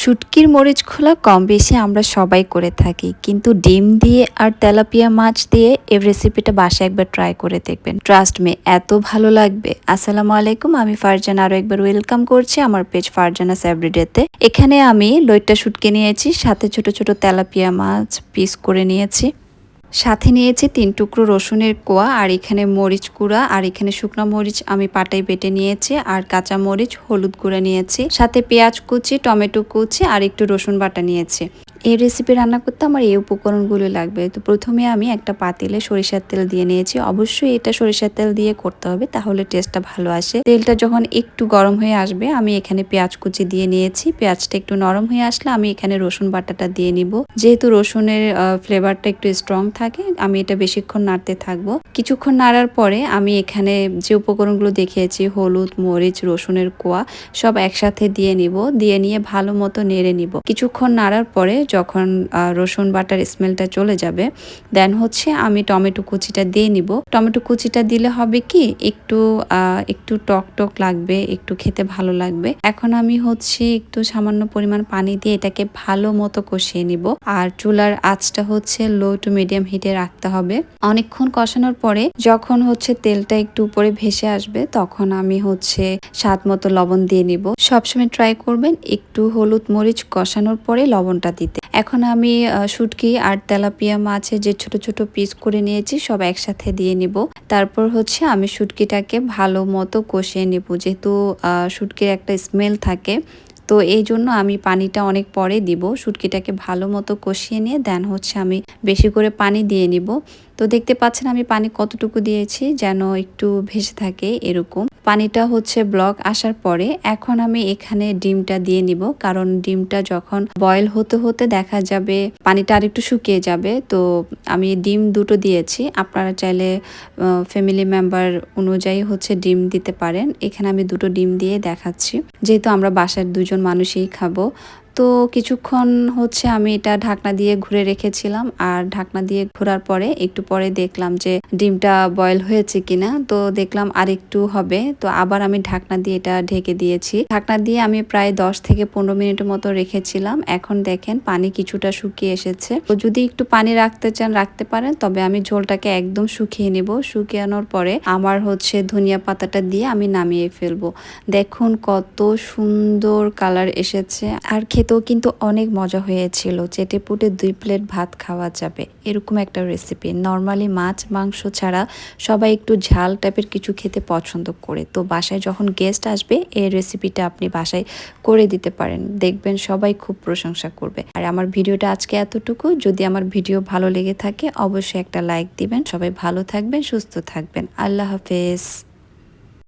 শুটকির মরিচ খোলা কম বেশি আমরা সবাই করে থাকি, কিন্তু ডিম দিয়ে আর তেলাপিয়া মাছ দিয়ে এ রেসিপিটা বাসায় একবার ট্রাই করে দেখবেন। ট্রাস্ট মে এত ভালো লাগবে। আসসালামু আলাইকুম, আমি ফারজান আরও একবার ওয়েলকাম করছি আমার পেজ ফারজানা এভরিডেতে এখানে আমি লইট্টা শুটকে নিয়েছি, সাথে ছোট ছোট তেলাপিয়া মাছ পিস করে নিয়েছি। সাথে নিয়েছি তিন টুকরো রসুনের কোয়া, আর এখানে মরিচ গুঁড়া, আর এখানে শুকনো মরিচ আমি পাটাই বেটে নিয়েছি, আর কাঁচা মরিচ, হলুদ গুঁড়া নিয়েছি। সাথে পেঁয়াজ কুচি, টমেটো কুচি, আর একটু রসুন বাটা নিয়েছি। এই রেসিপি রান্না করতে আমার এই উপকরণগুলো লাগবে। তো প্রথমে আমি একটা পাতিলে সরিষার তেল দিয়ে নিয়েছি। অবশ্যই এটা সরিষার তেল দিয়ে করতে হবে, তাহলে টেস্টটা ভালো আসে। তেলটা যখন একটু গরম হয়ে আসবে, আমি এখানে পেঁয়াজ কুচি দিয়ে নিয়েছি। পেঁয়াজটা একটু নরম হয়ে আসলে আমি এখানে রসুন বাটাটা দিয়ে নিব। যেহেতু রসুনের ফ্লেভারটা একটু স্ট্রং থাকে, আমি এটা বেশিক্ষণ নাড়তে থাকব। কিছুক্ষণ নাড়ার পরে আমি এখানে যে উপকরণগুলো দেখিয়েছি, হলুদ, মরিচ, রসুনের কোয়া, সব একসাথে দিয়ে নিব। দিয়ে নিয়ে ভালো মতো নেড়ে নিব। কিছুক্ষণ নাড়ার পরে যখন রসুন বাটার স্মেলটা চলে যাবে, দেন হচ্ছে আমি টমেটো কুচিটা দিয়ে নিব। টমেটো কুচিটা দিলে হবে কি, একটু একটু টক টক লাগবে, একটু খেতে ভালো লাগবে। এখন আমি হচ্ছে একটু সামান্য পরিমাণ পানি দিয়ে এটাকে ভালো মতো কষিয়ে নিব। আর চুলার আঁচটা হচ্ছে লো টু মিডিয়াম হিটে রাখতে হবে। অনেকক্ষণ কষানোর পরে যখন হচ্ছে তেলটা একটু উপরে ভেসে আসবে, তখন আমি হচ্ছে স্বাদ মতো লবণ দিয়ে নিব। সবসময় ট্রাই করবেন একটু হলুদ মরিচ কষানোর পরে লবণটা দিতে। এখন আমি শুটকি আর তেলাপিয়া মাছের যে ছোট ছোট পিস করে নিয়েছি, সব একসাথে দিয়ে নিব। তারপর হচ্ছে আমি শুটকিটাকে ভালো মতো কষিয়ে নেব। যেহেতু শুটকির একটা স্মেল থাকে, তো এই জন্য আমি পানিটা অনেক পরে দিব। শুটকিটাকে ভালো মতো কষিয়ে নিয়ে দেন হচ্ছে আমি বেশি করে পানি দিয়ে নিব। তো দেখতে পাচ্ছেন আমি পানি কতটুকু দিয়েছি যেন একটু ভেসে থাকে এরকম। পানিটা হচ্ছে ব্লক আসার পরে এখন আমি এখানে ডিমটা দিয়ে নিব, কারণ ডিমটা যখন বয়েল হতে হতে দেখা যাবে পানিটা আরেকটু শুকিয়ে যাবে। তো আমি ডিম দুটো দিয়েছি, আপনারা চাইলে ফ্যামিলি মেম্বার অনুযায়ী হচ্ছে ডিম দিতে পারেন। এখানে আমি দুটো ডিম দিয়ে দেখাচ্ছি। যেহেতু আমরা বাসার দুজন মানুষই খাব তো কিছুক্ষণ হচ্ছে আমি এটা ঢাকনা দিয়ে ঘুরে রেখেছিলাম। আর ঢাকনা দিয়ে ঘোরার পরে একটু পরে দেখলাম যে ডিমটা বয়েল হয়েছে কিনা। তো দেখলাম আর একটু হবে। তো আবার আমি ঢাকনা দিয়ে এটা ঢেকে দিয়েছি। ঢাকনা দিয়ে আমি প্রায় দশ থেকে পনেরো মিনিটের মতো রেখেছিলাম। এখন দেখেন পানি কিছুটা শুকিয়ে এসেছে। তো যদি একটু পানি রাখতে চান, রাখতে পারেন। তবে আমি ঝোলটাকে একদম শুকিয়ে নেব। শুকিয়ানোর পরে আমার হচ্ছে ধনিয়া পাতাটা দিয়ে আমি নামিয়ে ফেলব। দেখুন কত সুন্দর কালার এসেছে। আর খেতেও কিন্তু অনেক মজা হয়েছিল। চেটে পুটে দুই প্লেট ভাত খাওয়া যাবে। এরকম একটা রেসিপি নর্মালি মাছ, মাংস ছাড়া সবাই একটু ঝাল টাইপের কিছু খেতে পছন্দ করে। তো বাসায় যখন গেস্ট আসবে, এই রেসিপিটা আপনি বাসায় করে দিতে পারেন। দেখবেন সবাই খুব প্রশংসা করবে। আর আমার ভিডিওটা আজকে এতটুকু। যদি আমার ভিডিও ভালো লেগে থাকে, অবশ্যই একটা লাইক দিবেন। সবাই ভালো থাকবেন, সুস্থ থাকবেন। আল্লাহ হাফেজ।